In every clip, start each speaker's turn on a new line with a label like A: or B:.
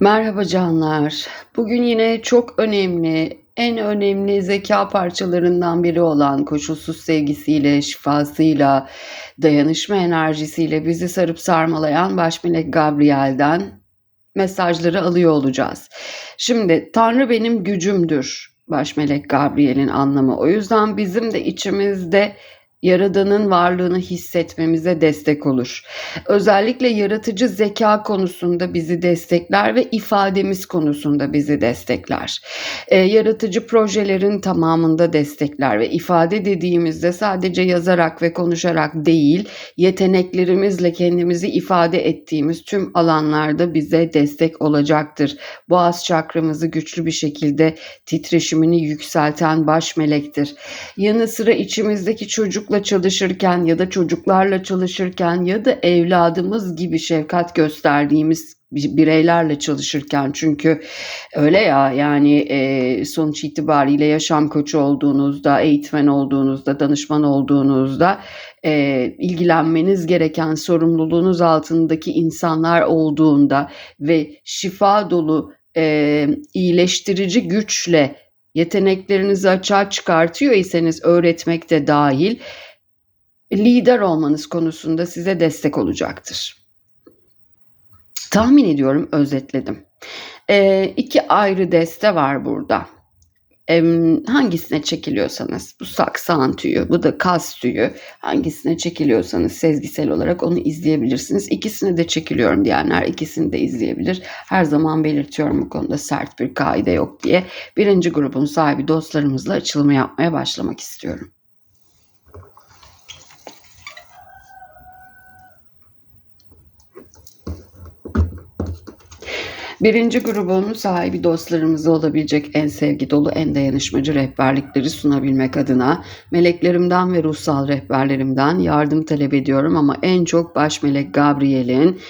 A: Merhaba canlar. Bugün yine çok önemli, en önemli zeka parçalarından biri olan koşulsuz sevgisiyle, şifasıyla, dayanışma enerjisiyle bizi sarıp sarmalayan baş melek Gabriel'den mesajları alıyor olacağız. Şimdi Tanrı benim gücümdür baş melek Gabriel'in anlamı. O yüzden bizim de içimizde Yaradan'ın varlığını hissetmemize destek olur. Özellikle yaratıcı zeka konusunda bizi destekler ve ifademiz konusunda bizi destekler. E, yaratıcı projelerin tamamında destekler ve ifade dediğimizde sadece yazarak ve konuşarak değil, yeteneklerimizle kendimizi ifade ettiğimiz tüm alanlarda bize destek olacaktır. Boğaz çakramızı güçlü bir şekilde titreşimini yükselten baş melektir. Yanı sıra içimizdeki çocuk çocukla çalışırken ya da çocuklarla çalışırken ya da evladımız gibi şefkat gösterdiğimiz bireylerle çalışırken çünkü öyle ya yani e, sonuç itibariyle yaşam koçu olduğunuzda, eğitmen olduğunuzda, danışman olduğunuzda ilgilenmeniz gereken sorumluluğunuz altındaki insanlar olduğunda ve şifa dolu iyileştirici güçle yeteneklerinizi açığa çıkartıyor iseniz öğretmek de dahil lider olmanız konusunda size destek olacaktır. Tahmin ediyorum özetledim. E, iki ayrı deste var burada hangisine çekiliyorsanız bu saksan tüyü bu da kas tüyü hangisine çekiliyorsanız sezgisel olarak onu izleyebilirsiniz. İkisine de çekiliyorum diyenler ikisini de izleyebilir. Her zaman belirtiyorum bu konuda sert bir kaide yok diye. Birinci grubun sahibi dostlarımızla açılımı yapmaya başlamak istiyorum. Birinci grubun sahibi dostlarımıza olabilecek en sevgi dolu, en dayanışmacı rehberlikleri sunabilmek adına meleklerimden ve ruhsal rehberlerimden yardım talep ediyorum ama en çok baş melek Gabriel'in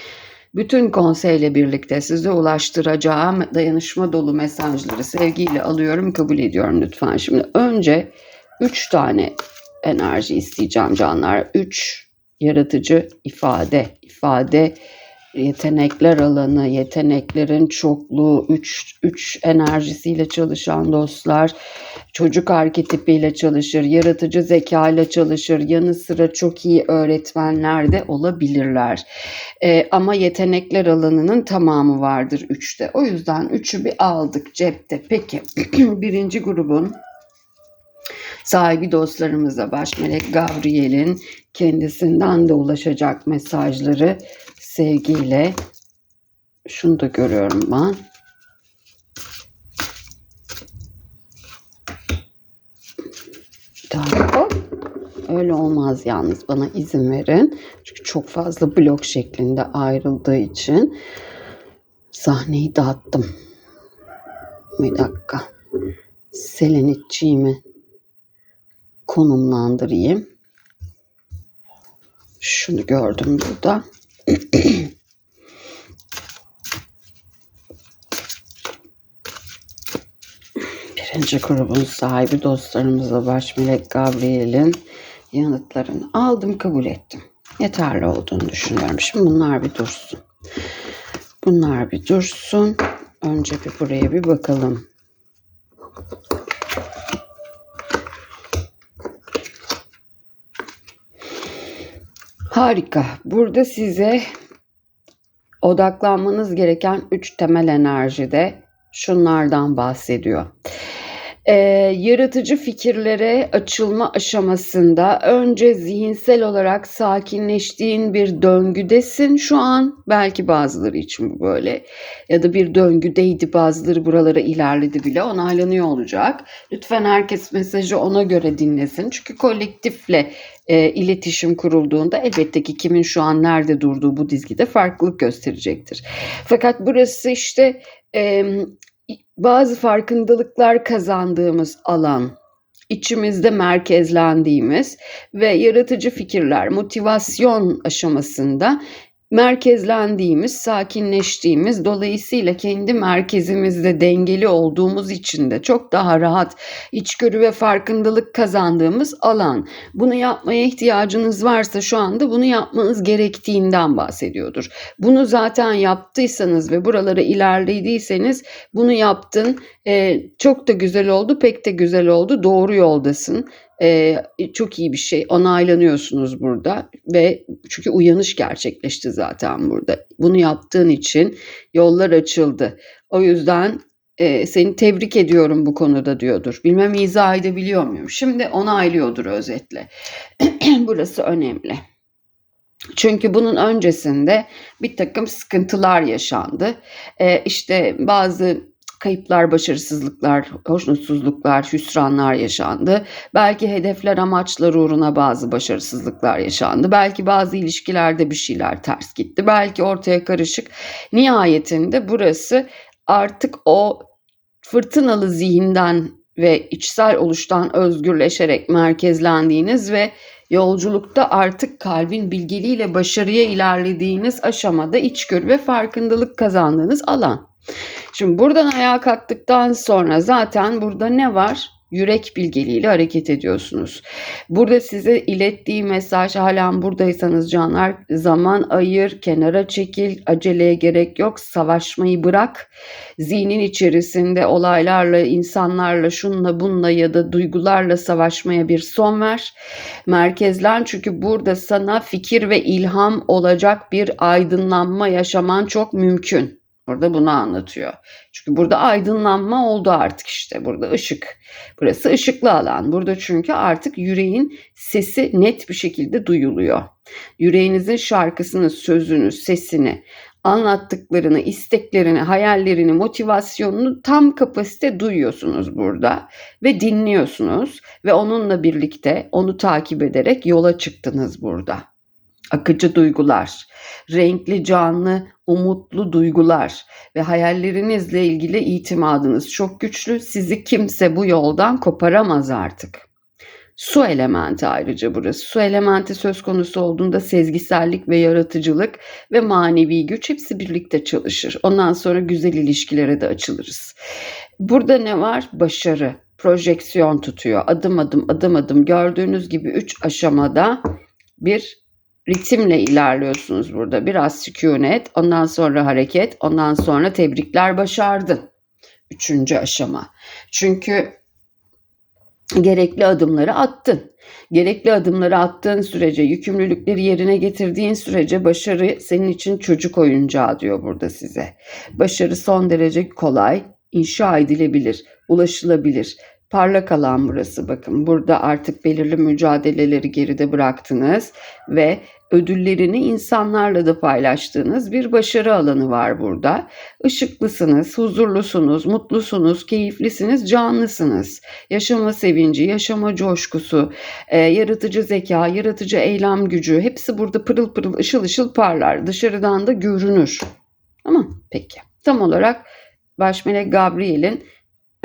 A: bütün konseyle birlikte size ulaştıracağım dayanışma dolu mesajları sevgiyle alıyorum, kabul ediyorum lütfen. Şimdi önce üç tane enerji isteyeceğim canlar. Üç yaratıcı ifade, ifade yetenekler alanı, yeteneklerin çokluğu, üç, üç enerjisiyle çalışan dostlar, çocuk arketipiyle çalışır, yaratıcı zeka ile çalışır, yanı sıra çok iyi öğretmenler de olabilirler. Ee, ama yetenekler alanının tamamı vardır üçte. O yüzden üçü bir aldık cepte. Peki birinci grubun sahibi dostlarımıza baş melek Gabriel'in kendisinden de ulaşacak mesajları sevgiyle şunu da görüyorum ben. Daha öyle olmaz yalnız bana izin verin. Çünkü çok fazla blok şeklinde ayrıldığı için sahneyi dağıttım. Bir dakika. Selenitçiğimi konumlandırayım. Şunu gördüm burada. Birinci grubun sahibi dostlarımıza baş melek Gabriel'in yanıtlarını aldım kabul ettim. Yeterli olduğunu düşünüyorum. Şimdi bunlar bir dursun. Bunlar bir dursun. Önce bir buraya bir bakalım. Harika. Burada size odaklanmanız gereken üç temel enerjide şunlardan bahsediyor e, yaratıcı fikirlere açılma aşamasında önce zihinsel olarak sakinleştiğin bir döngüdesin şu an. Belki bazıları için bu böyle ya da bir döngüdeydi bazıları buralara ilerledi bile onaylanıyor olacak. Lütfen herkes mesajı ona göre dinlesin. Çünkü kolektifle e, iletişim kurulduğunda elbette ki kimin şu an nerede durduğu bu dizgide farklılık gösterecektir. Fakat burası işte e, bazı farkındalıklar kazandığımız alan, içimizde merkezlendiğimiz ve yaratıcı fikirler, motivasyon aşamasında merkezlendiğimiz, sakinleştiğimiz, dolayısıyla kendi merkezimizde dengeli olduğumuz için de çok daha rahat içgörü ve farkındalık kazandığımız alan. Bunu yapmaya ihtiyacınız varsa şu anda bunu yapmanız gerektiğinden bahsediyordur. Bunu zaten yaptıysanız ve buralara ilerlediyseniz bunu yaptın, e, çok da güzel oldu, pek de güzel oldu, doğru yoldasın. Ee, çok iyi bir şey. Onaylanıyorsunuz burada ve çünkü uyanış gerçekleşti zaten burada. Bunu yaptığın için yollar açıldı. O yüzden e, seni tebrik ediyorum bu konuda diyordur. Bilmem izah edebiliyor muyum? Şimdi onaylıyordur özetle. Burası önemli. Çünkü bunun öncesinde bir takım sıkıntılar yaşandı. Ee, işte bazı kayıplar, başarısızlıklar, hoşnutsuzluklar, hüsranlar yaşandı. Belki hedefler, amaçlar uğruna bazı başarısızlıklar yaşandı. Belki bazı ilişkilerde bir şeyler ters gitti. Belki ortaya karışık. Nihayetinde burası artık o fırtınalı zihinden ve içsel oluştan özgürleşerek merkezlendiğiniz ve yolculukta artık kalbin bilgeliğiyle başarıya ilerlediğiniz aşamada içgörü ve farkındalık kazandığınız alan. Şimdi buradan ayağa kalktıktan sonra zaten burada ne var? Yürek bilgeliğiyle hareket ediyorsunuz. Burada size ilettiği mesaj halen buradaysanız canlar zaman ayır, kenara çekil, aceleye gerek yok, savaşmayı bırak. Zihnin içerisinde olaylarla, insanlarla, şunla bunla ya da duygularla savaşmaya bir son ver. Merkezlen çünkü burada sana fikir ve ilham olacak bir aydınlanma yaşaman çok mümkün. Burada bunu anlatıyor. Çünkü burada aydınlanma oldu artık işte. Burada ışık. Burası ışıklı alan. Burada çünkü artık yüreğin sesi net bir şekilde duyuluyor. Yüreğinizin şarkısını, sözünü, sesini, anlattıklarını, isteklerini, hayallerini, motivasyonunu tam kapasite duyuyorsunuz burada ve dinliyorsunuz ve onunla birlikte onu takip ederek yola çıktınız burada akıcı duygular, renkli, canlı, umutlu duygular ve hayallerinizle ilgili itimadınız çok güçlü. Sizi kimse bu yoldan koparamaz artık. Su elementi ayrıca burası. Su elementi söz konusu olduğunda sezgisellik ve yaratıcılık ve manevi güç hepsi birlikte çalışır. Ondan sonra güzel ilişkilere de açılırız. Burada ne var? Başarı, projeksiyon tutuyor. Adım adım adım adım gördüğünüz gibi üç aşamada bir ritimle ilerliyorsunuz burada. Biraz sükunet, ondan sonra hareket, ondan sonra tebrikler başardın. Üçüncü aşama. Çünkü gerekli adımları attın. Gerekli adımları attığın sürece, yükümlülükleri yerine getirdiğin sürece başarı senin için çocuk oyuncağı diyor burada size. Başarı son derece kolay, inşa edilebilir, ulaşılabilir. Parlak alan burası bakın. Burada artık belirli mücadeleleri geride bıraktınız ve ödüllerini insanlarla da paylaştığınız bir başarı alanı var burada. Işıklısınız, huzurlusunuz, mutlusunuz, keyiflisiniz, canlısınız. Yaşama sevinci, yaşama coşkusu, e, yaratıcı zeka, yaratıcı eylem gücü hepsi burada pırıl pırıl ışıl ışıl parlar. Dışarıdan da görünür. Tamam peki. Tam olarak Başmelek Gabriel'in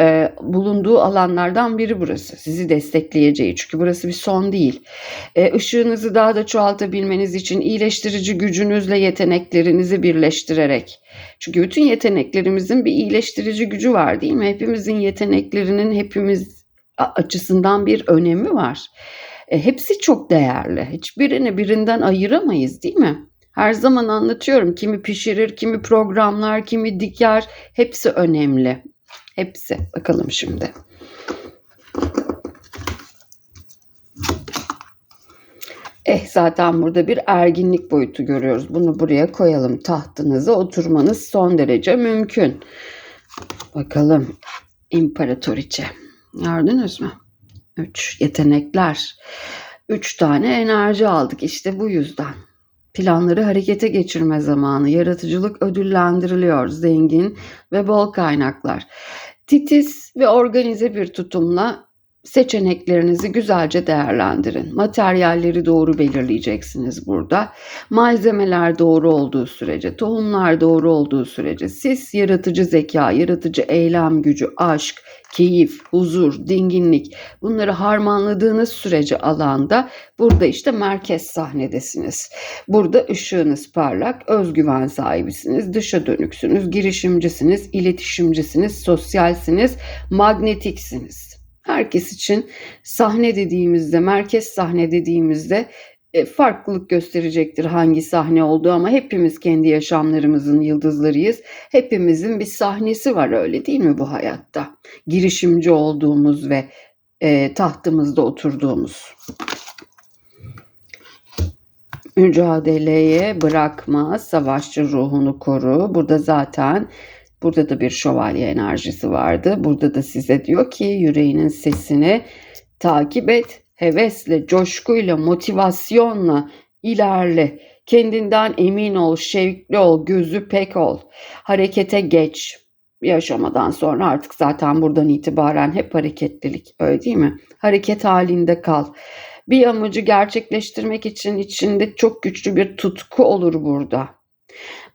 A: e, bulunduğu alanlardan biri burası. Sizi destekleyeceği. Çünkü burası bir son değil. E, ışığınızı daha da çoğaltabilmeniz için iyileştirici gücünüzle yeteneklerinizi birleştirerek. Çünkü bütün yeteneklerimizin bir iyileştirici gücü var değil mi? Hepimizin yeteneklerinin hepimiz açısından bir önemi var. E, hepsi çok değerli. Hiçbirini birinden ayıramayız değil mi? Her zaman anlatıyorum. Kimi pişirir, kimi programlar, kimi diker. Hepsi önemli. Hepsi. Bakalım şimdi. Eh zaten burada bir erginlik boyutu görüyoruz. Bunu buraya koyalım. Tahtınıza oturmanız son derece mümkün. Bakalım. İmparatoriçe. Gördünüz mü? Üç yetenekler. Üç tane enerji aldık. İşte bu yüzden. Planları harekete geçirme zamanı. Yaratıcılık ödüllendiriliyor. Zengin ve bol kaynaklar. Titiz ve organize bir tutumla seçeneklerinizi güzelce değerlendirin. Materyalleri doğru belirleyeceksiniz burada. Malzemeler doğru olduğu sürece, tohumlar doğru olduğu sürece siz yaratıcı zeka, yaratıcı eylem gücü, aşk, keyif, huzur, dinginlik bunları harmanladığınız sürece alanda burada işte merkez sahnedesiniz. Burada ışığınız parlak, özgüven sahibisiniz, dışa dönüksünüz, girişimcisiniz, iletişimcisiniz, sosyalsiniz, magnetiksiniz. Herkes için sahne dediğimizde, merkez sahne dediğimizde e, farklılık gösterecektir hangi sahne olduğu ama hepimiz kendi yaşamlarımızın yıldızlarıyız. Hepimizin bir sahnesi var öyle değil mi bu hayatta? Girişimci olduğumuz ve e, tahtımızda oturduğumuz. Mücadeleye bırakma, savaşçı ruhunu koru. Burada zaten burada da bir şövalye enerjisi vardı. Burada da size diyor ki yüreğinin sesini takip et hevesle, coşkuyla, motivasyonla ilerle. Kendinden emin ol, şevkli ol, gözü pek ol. Harekete geç. Yaşamadan sonra artık zaten buradan itibaren hep hareketlilik öyle değil mi? Hareket halinde kal. Bir amacı gerçekleştirmek için içinde çok güçlü bir tutku olur burada.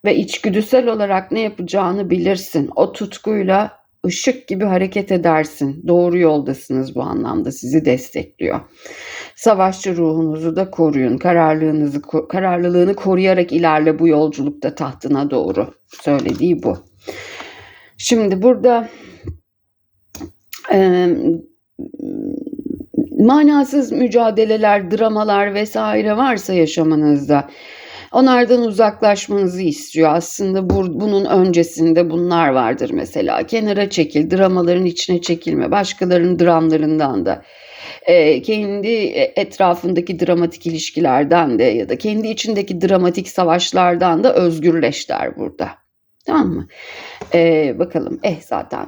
A: Ve içgüdüsel olarak ne yapacağını bilirsin. O tutkuyla ışık gibi hareket edersin. Doğru yoldasınız bu anlamda sizi destekliyor. Savaşçı ruhunuzu da koruyun. Kararlılığınızı kararlılığını koruyarak ilerle bu yolculukta tahtına doğru. Söylediği bu. Şimdi burada e, manasız mücadeleler, dramalar vesaire varsa yaşamınızda Onlardan uzaklaşmanızı istiyor. Aslında bu, bunun öncesinde bunlar vardır mesela. Kenara çekil, dramaların içine çekilme, başkalarının dramlarından da e, kendi etrafındaki dramatik ilişkilerden de ya da kendi içindeki dramatik savaşlardan da özgürleş der burada. Tamam mı? E, bakalım. Eh zaten.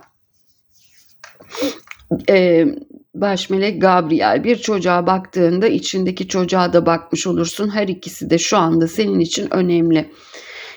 A: E, baş melek Gabriel bir çocuğa baktığında içindeki çocuğa da bakmış olursun. Her ikisi de şu anda senin için önemli.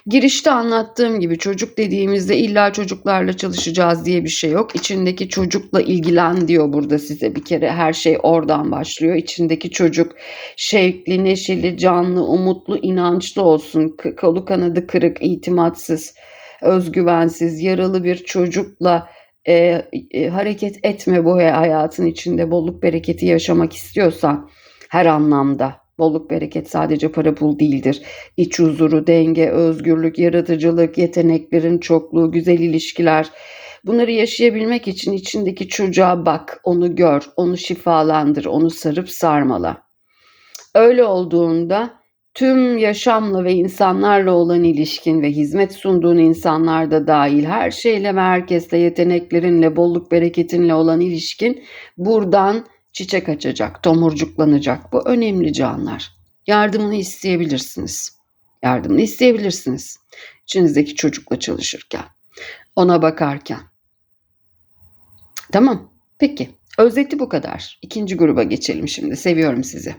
A: Girişte anlattığım gibi çocuk dediğimizde illa çocuklarla çalışacağız diye bir şey yok. İçindeki çocukla ilgilen diyor burada size bir kere her şey oradan başlıyor. İçindeki çocuk şevkli, neşeli, canlı, umutlu, inançlı olsun. Kolu kanadı kırık, itimatsız, özgüvensiz, yaralı bir çocukla e, e, hareket etme bu hayatın içinde bolluk bereketi yaşamak istiyorsan her anlamda bolluk bereket sadece para pul değildir. İç huzuru, denge, özgürlük, yaratıcılık, yeteneklerin çokluğu, güzel ilişkiler. Bunları yaşayabilmek için içindeki çocuğa bak, onu gör, onu şifalandır, onu sarıp sarmala. Öyle olduğunda tüm yaşamla ve insanlarla olan ilişkin ve hizmet sunduğun insanlar da dahil her şeyle ve herkesle yeteneklerinle, bolluk bereketinle olan ilişkin buradan çiçek açacak, tomurcuklanacak. Bu önemli canlar. Yardımını isteyebilirsiniz. Yardımını isteyebilirsiniz. İçinizdeki çocukla çalışırken, ona bakarken. Tamam, peki. Özeti bu kadar. İkinci gruba geçelim şimdi. Seviyorum sizi.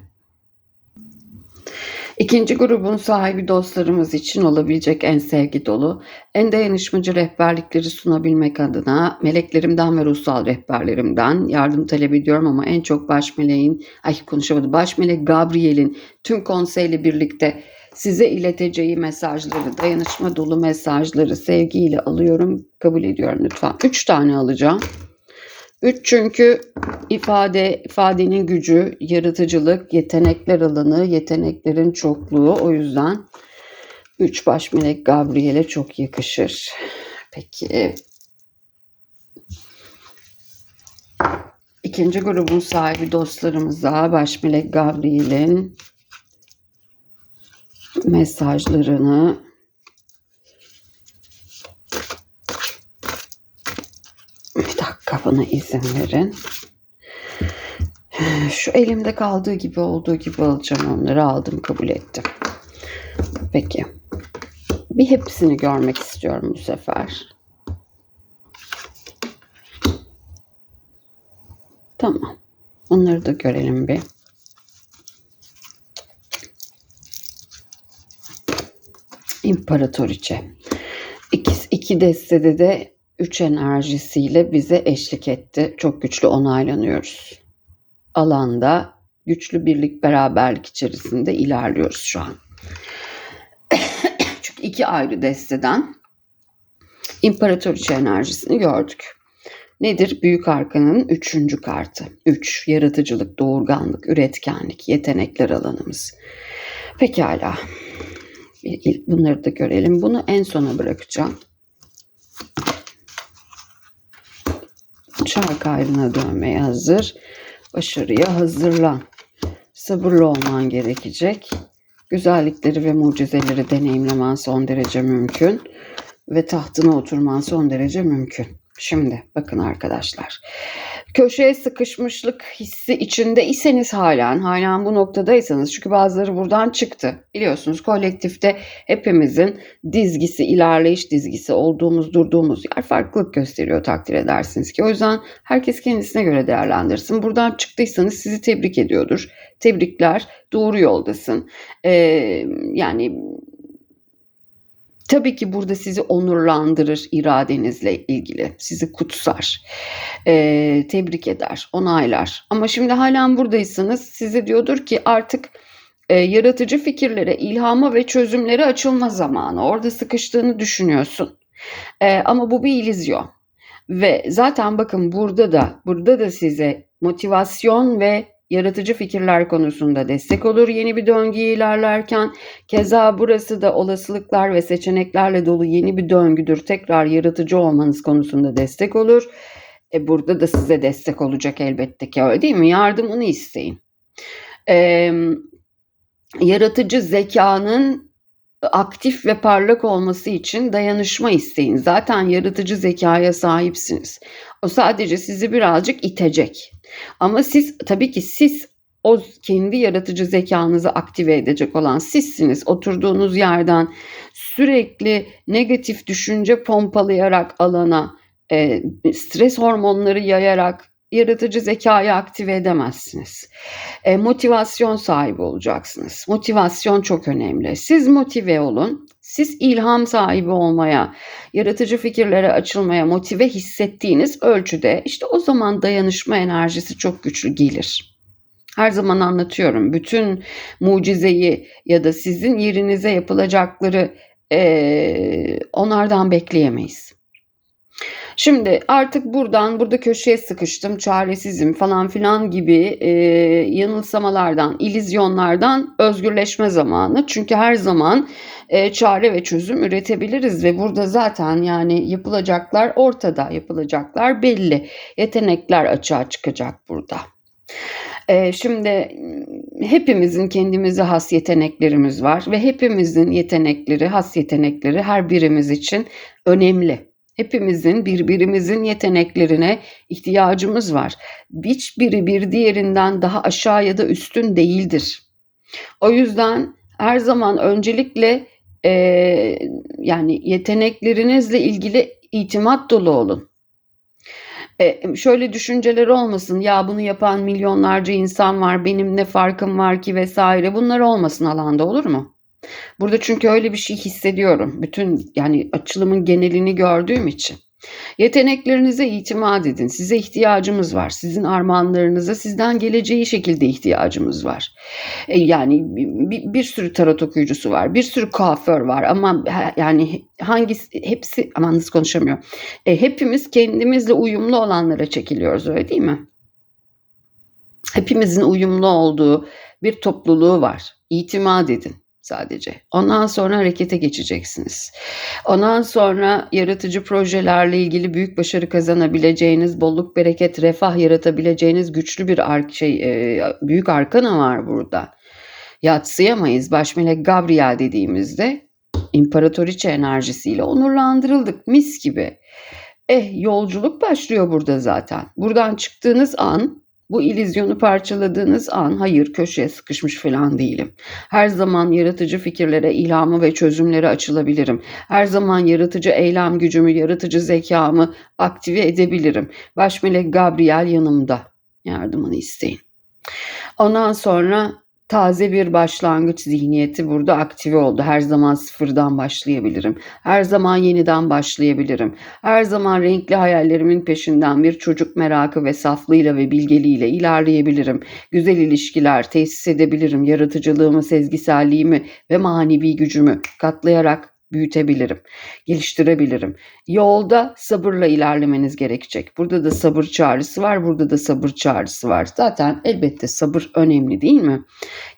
A: İkinci grubun sahibi dostlarımız için olabilecek en sevgi dolu, en dayanışmacı rehberlikleri sunabilmek adına meleklerimden ve ruhsal rehberlerimden yardım talep ediyorum ama en çok baş meleğin, ay konuşamadım, baş melek Gabriel'in tüm konseyle birlikte size ileteceği mesajları, dayanışma dolu mesajları sevgiyle alıyorum, kabul ediyorum lütfen. Üç tane alacağım. Üç çünkü ifade ifadenin gücü, yaratıcılık, yetenekler alanı, yeteneklerin çokluğu. O yüzden üç baş melek Gabriel'e çok yakışır. Peki. İkinci grubun sahibi dostlarımıza baş melek Gabriel'in mesajlarını bana izin verin. Şu elimde kaldığı gibi olduğu gibi alacağım onları aldım kabul ettim. Peki. Bir hepsini görmek istiyorum bu sefer. Tamam. Onları da görelim bir. İmparatoriçe. İki, iki destede de üç enerjisiyle bize eşlik etti. Çok güçlü onaylanıyoruz. alanda güçlü birlik beraberlik içerisinde ilerliyoruz şu an. Çünkü iki ayrı desteden imparatoriçe enerjisini gördük. Nedir? Büyük Arkan'ın üçüncü kartı. Üç, yaratıcılık, doğurganlık, üretkenlik, yetenekler alanımız. Pekala. Bunları da görelim. Bunu en sona bırakacağım. Çark ayrına dönmeye hazır. Başarıya hazırlan. Sabırlı olman gerekecek. Güzellikleri ve mucizeleri deneyimlemen son derece mümkün. Ve tahtına oturman son derece mümkün. Şimdi bakın arkadaşlar. Köşeye sıkışmışlık hissi içinde iseniz halen, halen bu noktadaysanız çünkü bazıları buradan çıktı. Biliyorsunuz kolektifte hepimizin dizgisi, ilerleyiş dizgisi olduğumuz, durduğumuz yer farklılık gösteriyor takdir edersiniz ki. O yüzden herkes kendisine göre değerlendirsin. Buradan çıktıysanız sizi tebrik ediyordur. Tebrikler, doğru yoldasın. Ee, yani Tabii ki burada sizi onurlandırır iradenizle ilgili. Sizi kutsar, e, tebrik eder, onaylar. Ama şimdi halen buradaysanız size diyordur ki artık e, yaratıcı fikirlere, ilhama ve çözümlere açılma zamanı. Orada sıkıştığını düşünüyorsun. E, ama bu bir ilizyon. Ve zaten bakın burada da burada da size motivasyon ve yaratıcı fikirler konusunda destek olur yeni bir döngüye ilerlerken. Keza burası da olasılıklar ve seçeneklerle dolu yeni bir döngüdür. Tekrar yaratıcı olmanız konusunda destek olur. E burada da size destek olacak elbette ki öyle değil mi? Yardımını isteyin. E, yaratıcı zekanın aktif ve parlak olması için dayanışma isteyin. Zaten yaratıcı zekaya sahipsiniz. O sadece sizi birazcık itecek. Ama siz tabii ki siz o kendi yaratıcı zekanızı aktive edecek olan sizsiniz. Oturduğunuz yerden sürekli negatif düşünce pompalayarak alana, e, stres hormonları yayarak yaratıcı zekayı aktive edemezsiniz. E, motivasyon sahibi olacaksınız. Motivasyon çok önemli. Siz motive olun. Siz ilham sahibi olmaya, yaratıcı fikirlere açılmaya motive hissettiğiniz ölçüde işte o zaman dayanışma enerjisi çok güçlü gelir. Her zaman anlatıyorum. Bütün mucizeyi ya da sizin yerinize yapılacakları e, onlardan bekleyemeyiz. Şimdi artık buradan burada köşeye sıkıştım, çaresizim falan filan gibi e, yanılsamalardan, ilizyonlardan özgürleşme zamanı. Çünkü her zaman e, çare ve çözüm üretebiliriz ve burada zaten yani yapılacaklar ortada, yapılacaklar belli. Yetenekler açığa çıkacak burada. E, şimdi hepimizin kendimize has yeteneklerimiz var ve hepimizin yetenekleri, has yetenekleri her birimiz için önemli. Hepimizin birbirimizin yeteneklerine ihtiyacımız var. Hiçbiri bir diğerinden daha aşağı ya da üstün değildir. O yüzden her zaman öncelikle e, yani yeteneklerinizle ilgili itimat dolu olun. E, şöyle düşünceler olmasın ya bunu yapan milyonlarca insan var benim ne farkım var ki vesaire bunlar olmasın alanda olur mu? Burada çünkü öyle bir şey hissediyorum. Bütün yani açılımın genelini gördüğüm için. Yeteneklerinize itimat edin. Size ihtiyacımız var. Sizin armağanlarınıza sizden geleceği şekilde ihtiyacımız var. E, yani bir, bir sürü tarot okuyucusu var. Bir sürü kuaför var ama yani hangisi hepsi aman nasıl konuşamıyor. E, hepimiz kendimizle uyumlu olanlara çekiliyoruz öyle değil mi? Hepimizin uyumlu olduğu bir topluluğu var. İtimat edin sadece. Ondan sonra harekete geçeceksiniz. Ondan sonra yaratıcı projelerle ilgili büyük başarı kazanabileceğiniz, bolluk, bereket, refah yaratabileceğiniz güçlü bir ar şey e, büyük arkana var burada. Yatsıyamayız. Baş melek Gabriel dediğimizde imparatoriçe enerjisiyle onurlandırıldık mis gibi. Eh yolculuk başlıyor burada zaten. Buradan çıktığınız an bu ilizyonu parçaladığınız an hayır köşeye sıkışmış falan değilim. Her zaman yaratıcı fikirlere, ilhamı ve çözümlere açılabilirim. Her zaman yaratıcı eylem gücümü, yaratıcı zekamı aktive edebilirim. Baş melek Gabriel yanımda. Yardımını isteyin. Ondan sonra taze bir başlangıç zihniyeti burada aktive oldu. Her zaman sıfırdan başlayabilirim. Her zaman yeniden başlayabilirim. Her zaman renkli hayallerimin peşinden bir çocuk merakı ve saflığıyla ve bilgeliğiyle ilerleyebilirim. Güzel ilişkiler tesis edebilirim. Yaratıcılığımı, sezgiselliğimi ve manevi gücümü katlayarak büyütebilirim, geliştirebilirim. Yolda sabırla ilerlemeniz gerekecek. Burada da sabır çağrısı var, burada da sabır çağrısı var. Zaten elbette sabır önemli değil mi?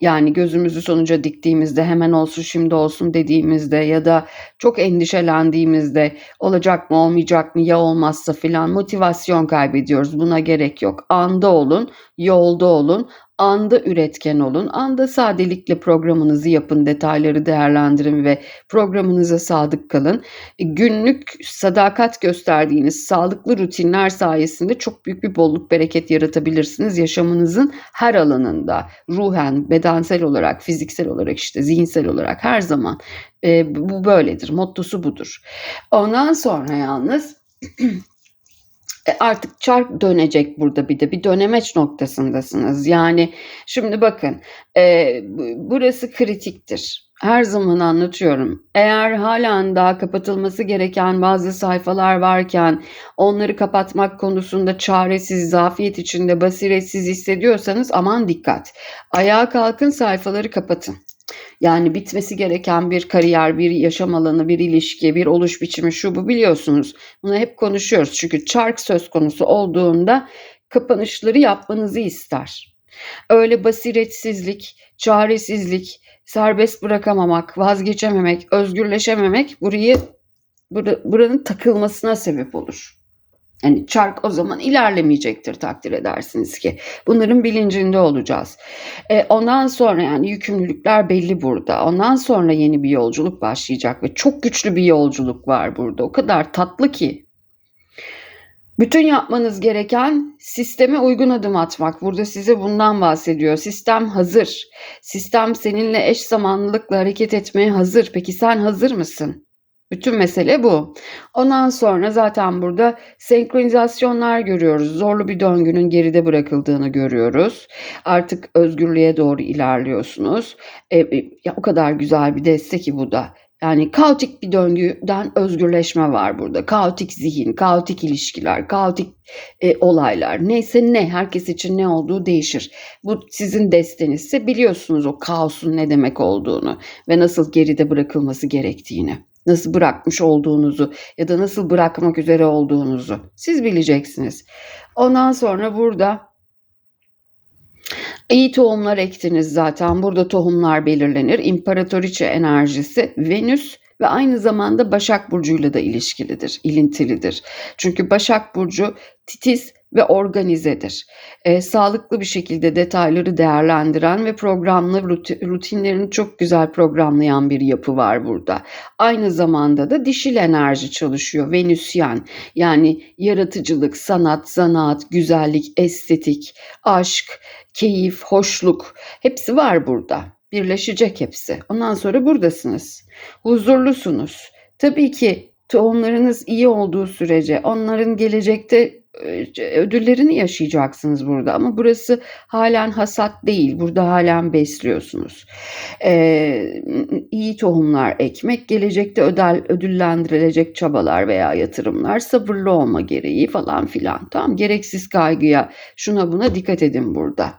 A: Yani gözümüzü sonuca diktiğimizde hemen olsun şimdi olsun dediğimizde ya da çok endişelendiğimizde olacak mı olmayacak mı ya olmazsa filan motivasyon kaybediyoruz. Buna gerek yok. Anda olun, yolda olun, anda üretken olun. Anda sadelikle programınızı yapın, detayları değerlendirin ve programınıza sadık kalın. E, günlük sadakat gösterdiğiniz sağlıklı rutinler sayesinde çok büyük bir bolluk bereket yaratabilirsiniz yaşamınızın her alanında. Ruhen, bedensel olarak, fiziksel olarak işte zihinsel olarak her zaman e, bu böyledir. Mottosu budur. Ondan sonra yalnız E, artık çark dönecek burada bir de bir dönemeç noktasındasınız. Yani şimdi bakın e, burası kritiktir. Her zaman anlatıyorum. Eğer halen daha kapatılması gereken bazı sayfalar varken onları kapatmak konusunda çaresiz, zafiyet içinde, basiretsiz hissediyorsanız aman dikkat. Ayağa kalkın sayfaları kapatın. Yani bitmesi gereken bir kariyer, bir yaşam alanı, bir ilişki, bir oluş biçimi şu bu biliyorsunuz. Bunu hep konuşuyoruz. Çünkü çark söz konusu olduğunda kapanışları yapmanızı ister. Öyle basiretsizlik, çaresizlik, serbest bırakamamak, vazgeçememek, özgürleşememek burayı buranın takılmasına sebep olur. Yani çark o zaman ilerlemeyecektir takdir edersiniz ki. Bunların bilincinde olacağız. E, ondan sonra yani yükümlülükler belli burada. Ondan sonra yeni bir yolculuk başlayacak ve çok güçlü bir yolculuk var burada. O kadar tatlı ki. Bütün yapmanız gereken sisteme uygun adım atmak. Burada size bundan bahsediyor. Sistem hazır. Sistem seninle eş zamanlılıkla hareket etmeye hazır. Peki sen hazır mısın? Bütün mesele bu. Ondan sonra zaten burada senkronizasyonlar görüyoruz. Zorlu bir döngünün geride bırakıldığını görüyoruz. Artık özgürlüğe doğru ilerliyorsunuz. E, e, ya o kadar güzel bir destek ki bu da. Yani kaotik bir döngüden özgürleşme var burada. Kaotik zihin, kaotik ilişkiler, kaotik e, olaylar. Neyse ne, herkes için ne olduğu değişir. Bu sizin destenizse biliyorsunuz o kaosun ne demek olduğunu ve nasıl geride bırakılması gerektiğini nasıl bırakmış olduğunuzu ya da nasıl bırakmak üzere olduğunuzu siz bileceksiniz. Ondan sonra burada iyi tohumlar ektiniz zaten. Burada tohumlar belirlenir. İmparatoriçe enerjisi Venüs ve aynı zamanda Başak Burcu'yla da ilişkilidir, ilintilidir. Çünkü Başak Burcu titiz ve organizedir. E, sağlıklı bir şekilde detayları değerlendiren ve programlı rutinlerini çok güzel programlayan bir yapı var burada. Aynı zamanda da dişil enerji çalışıyor. Venüsyen yani yaratıcılık, sanat, zanaat, güzellik, estetik, aşk, keyif, hoşluk hepsi var burada. Birleşecek hepsi. Ondan sonra buradasınız. Huzurlusunuz. Tabii ki tohumlarınız iyi olduğu sürece onların gelecekte ödüllerini yaşayacaksınız burada ama burası halen hasat değil. Burada halen besliyorsunuz. Ee, iyi tohumlar ekmek, gelecekte ödel, ödüllendirilecek çabalar veya yatırımlar, sabırlı olma gereği falan filan. Tamam gereksiz kaygıya şuna buna dikkat edin burada.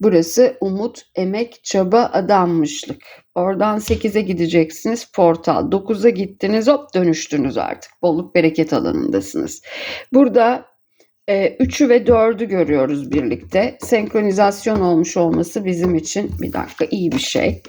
A: Burası umut, emek, çaba, adanmışlık. Oradan 8'e gideceksiniz portal. 9'a gittiniz hop dönüştünüz artık. Bolluk bereket alanındasınız. Burada 3'ü e, ve 4'ü görüyoruz birlikte. Senkronizasyon olmuş olması bizim için bir dakika iyi bir şey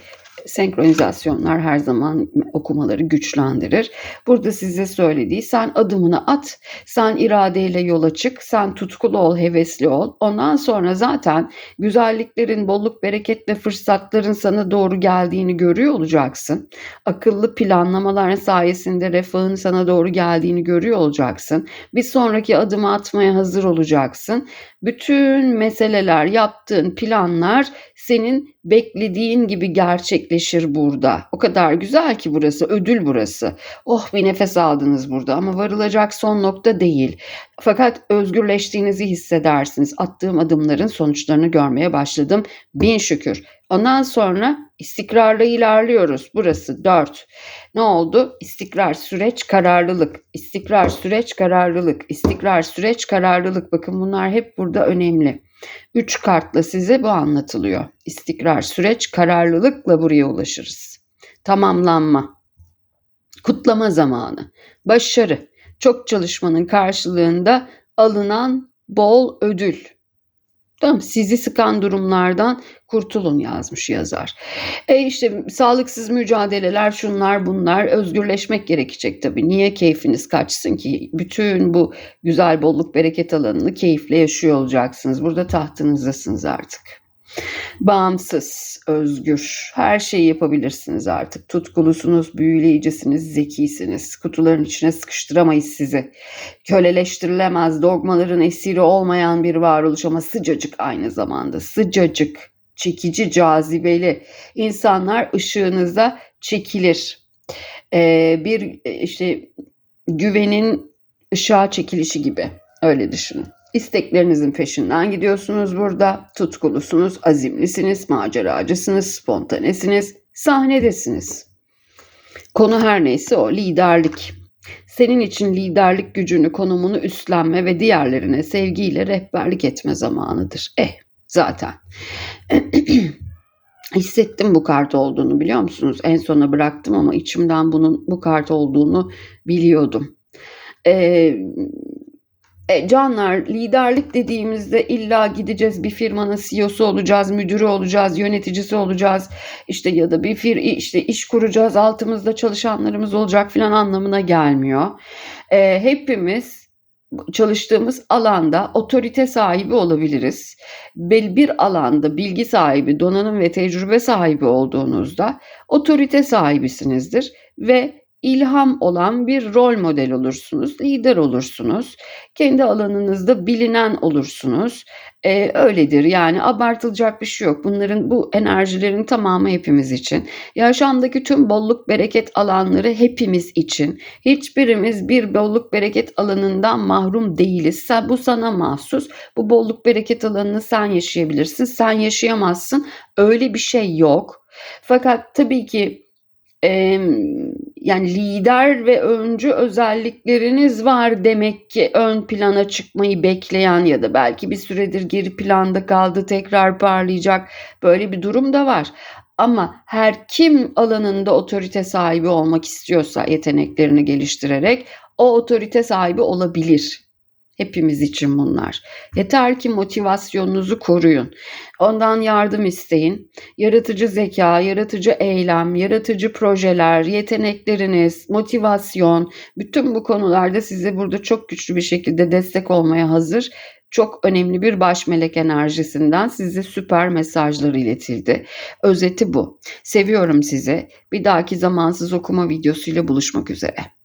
A: senkronizasyonlar her zaman okumaları güçlendirir. Burada size söylediği sen adımını at, sen iradeyle yola çık, sen tutkulu ol, hevesli ol. Ondan sonra zaten güzelliklerin, bolluk, bereket ve fırsatların sana doğru geldiğini görüyor olacaksın. Akıllı planlamalar sayesinde refahın sana doğru geldiğini görüyor olacaksın. Bir sonraki adımı atmaya hazır olacaksın. Bütün meseleler, yaptığın planlar senin beklediğin gibi gerçekleşir burada. O kadar güzel ki burası, ödül burası. Oh bir nefes aldınız burada ama varılacak son nokta değil. Fakat özgürleştiğinizi hissedersiniz. Attığım adımların sonuçlarını görmeye başladım. Bin şükür. Ondan sonra istikrarla ilerliyoruz. Burası 4. Ne oldu? İstikrar, süreç, kararlılık. İstikrar, süreç, kararlılık. İstikrar, süreç, kararlılık. Bakın bunlar hep burada önemli. 3 kartla size bu anlatılıyor. İstikrar, süreç, kararlılıkla buraya ulaşırız. Tamamlanma. Kutlama zamanı. Başarı. Çok çalışmanın karşılığında alınan bol ödül. Tamam sizi sıkan durumlardan kurtulun yazmış yazar. E işte sağlıksız mücadeleler şunlar bunlar özgürleşmek gerekecek tabii. Niye keyfiniz kaçsın ki? Bütün bu güzel bolluk bereket alanını keyifle yaşıyor olacaksınız. Burada tahtınızdasınız artık. Bağımsız, özgür, her şeyi yapabilirsiniz artık. Tutkulusunuz, büyüleyicisiniz, zekisiniz. Kutuların içine sıkıştıramayız sizi. Köleleştirilemez, dogmaların esiri olmayan bir varoluş ama sıcacık aynı zamanda. Sıcacık, çekici, cazibeli. İnsanlar ışığınıza çekilir. Ee, bir işte güvenin ışığa çekilişi gibi. Öyle düşünün. İsteklerinizin peşinden gidiyorsunuz burada. Tutkulusunuz, azimlisiniz, maceracısınız, spontanesiniz, sahnedesiniz. Konu her neyse o liderlik. Senin için liderlik gücünü, konumunu üstlenme ve diğerlerine sevgiyle rehberlik etme zamanıdır. Eh, zaten. Hissettim bu kart olduğunu biliyor musunuz? En sona bıraktım ama içimden bunun bu kart olduğunu biliyordum. Ee, e, canlar liderlik dediğimizde illa gideceğiz bir firmanın CEO'su olacağız, müdürü olacağız, yöneticisi olacağız. işte ya da bir fir işte iş kuracağız, altımızda çalışanlarımız olacak filan anlamına gelmiyor. E, hepimiz çalıştığımız alanda otorite sahibi olabiliriz. Bir alanda bilgi sahibi, donanım ve tecrübe sahibi olduğunuzda otorite sahibisinizdir ve ilham olan bir rol model olursunuz, lider olursunuz. Kendi alanınızda bilinen olursunuz. Ee, öyledir yani abartılacak bir şey yok. Bunların bu enerjilerin tamamı hepimiz için. Yaşamdaki tüm bolluk bereket alanları hepimiz için. Hiçbirimiz bir bolluk bereket alanından mahrum değiliz. bu sana mahsus. Bu bolluk bereket alanını sen yaşayabilirsin. Sen yaşayamazsın. Öyle bir şey yok. Fakat tabii ki e, yani lider ve öncü özellikleriniz var demek ki ön plana çıkmayı bekleyen ya da belki bir süredir geri planda kaldı tekrar parlayacak böyle bir durum da var. Ama her kim alanında otorite sahibi olmak istiyorsa yeteneklerini geliştirerek o otorite sahibi olabilir. Hepimiz için bunlar. Yeter ki motivasyonunuzu koruyun. Ondan yardım isteyin. Yaratıcı zeka, yaratıcı eylem, yaratıcı projeler, yetenekleriniz, motivasyon, bütün bu konularda size burada çok güçlü bir şekilde destek olmaya hazır. Çok önemli bir baş melek enerjisinden size süper mesajlar iletildi. Özeti bu. Seviyorum sizi. Bir dahaki zamansız okuma videosuyla buluşmak üzere.